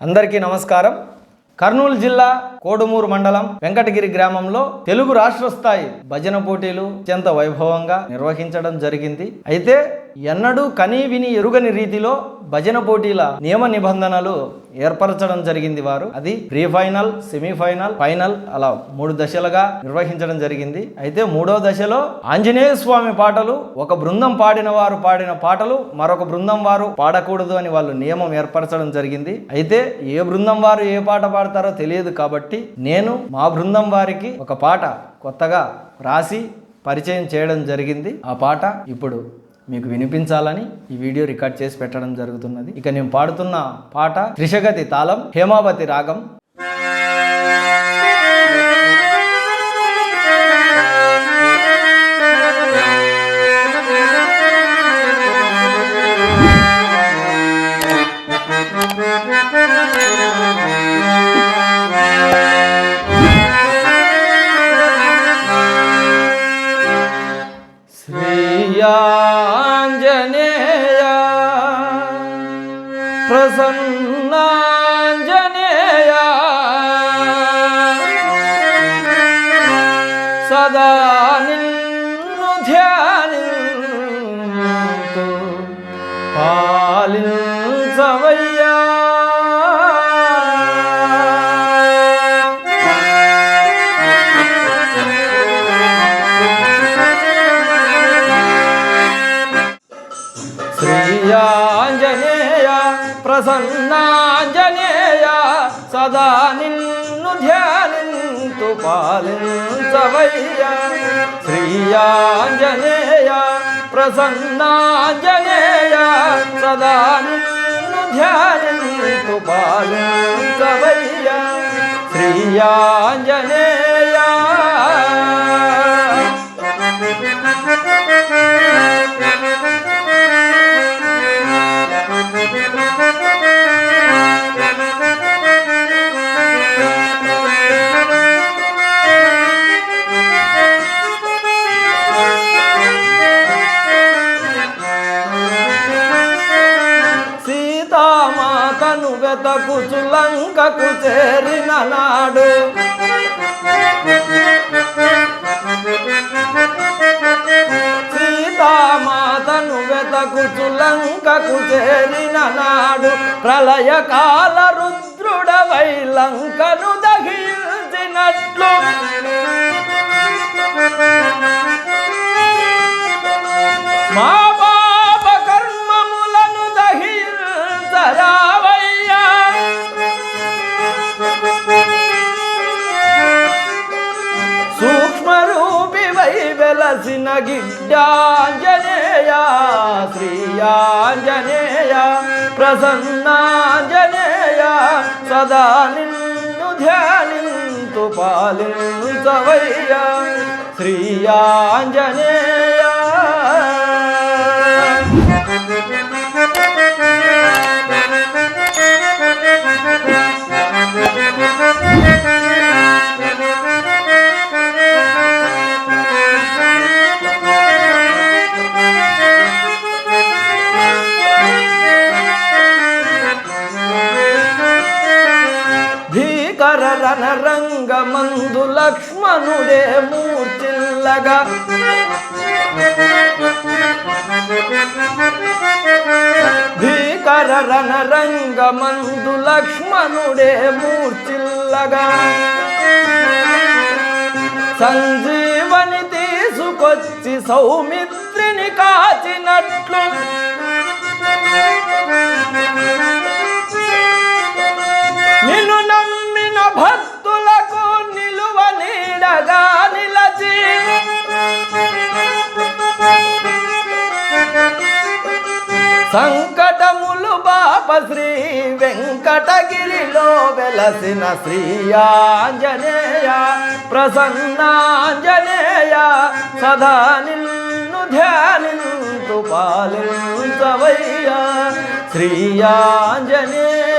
అందరికీ నమస్కారం. కర్నూలు జిల్లా కోడుమూరు మండలం వెంకటగిరి గ్రామంలో తెలుగు రాష్ట్ర స్థాయి భజన పోటీలు అత్యంత వైభవంగా నిర్వహించడం జరిగింది. అయితే ఎన్నడూ కనీ విని ఎరుగని రీతిలో భజన పోటీల నియమ నిబంధనలు ఏర్పరచడం జరిగింది వారు. అది ప్రీ ఫైనల్ సెమీఫైనల్ ఫైనల్ అలా మూడు దశలుగా నిర్వహించడం జరిగింది. అయితే మూడో దశలో ఆంజనేయ స్వామి పాటలు ఒక బృందం పాడిన వారు పాడిన పాటలు మరొక బృందం వారు పాడకూడదు అని వాళ్ళు నియమం ఏర్పరచడం జరిగింది. అయితే ఏ బృందం వారు ఏ పాట పాడతారో తెలియదు కాబట్టి నేను మా బృందం వారికి ఒక పాట కొత్తగా రాసి పరిచయం చేయడం జరిగింది. ఆ పాట ఇప్పుడు మీకు వినిపించాలని ఈ వీడియో రికార్డ్ చేసి పెట్టడం జరుగుతున్నది. ఇక నేను పాడుతున్న పాట త్రిశగతి తాళం హేమావతి రాగం. ప్రసన్నాంజనేయ ప్రసన్నాంజనేయ సదా నిన్ను ధ్యానింతు పాలించవయ్య. శ్రీయాంజనేయ ప్రసన్నాంజనేయ సదా నిన్ను ధ్యానింతు పాలించవయ్య. శ్రీయాంజనేయ. తను వెతకుచు లంకకు చేరిన నాడు. సీతామాతను వెతకు లంకకు చేరిన నాడు. ప్రళయకాల రుద్రుడవై లంకను దహించినట్లు. మా పాప కర్మములను దహించరా. సూక్ష్మరూపి వై వెలసిన గిడ్డాంజనేయ శ్రీయాంజనేయ ప్రసన్నాంజనేయ సదా నిన్ను ధ్యానింతు పాలించవయ్య. శ్రీయాంజనేయ భీకర రణరంగమందు లక్ష్మణుడే మూర్చిల్లగా. భీకర రణరంగమందు లక్ష్మణుడే మూర్చిల్లగా. సంజీవని తీసుకొచ్చి సౌమిత్రిని కాచినట్లు. సంకటములు బాప శ్రీ వెంకటగిరిలో వెలసిన శ్రీ ఆంజనేయ ప్రసన్నాంజనేయ సదా నిన్ను ధ్యానింతు పాలించవయ్యా. శ్రీ ఆంజనేయ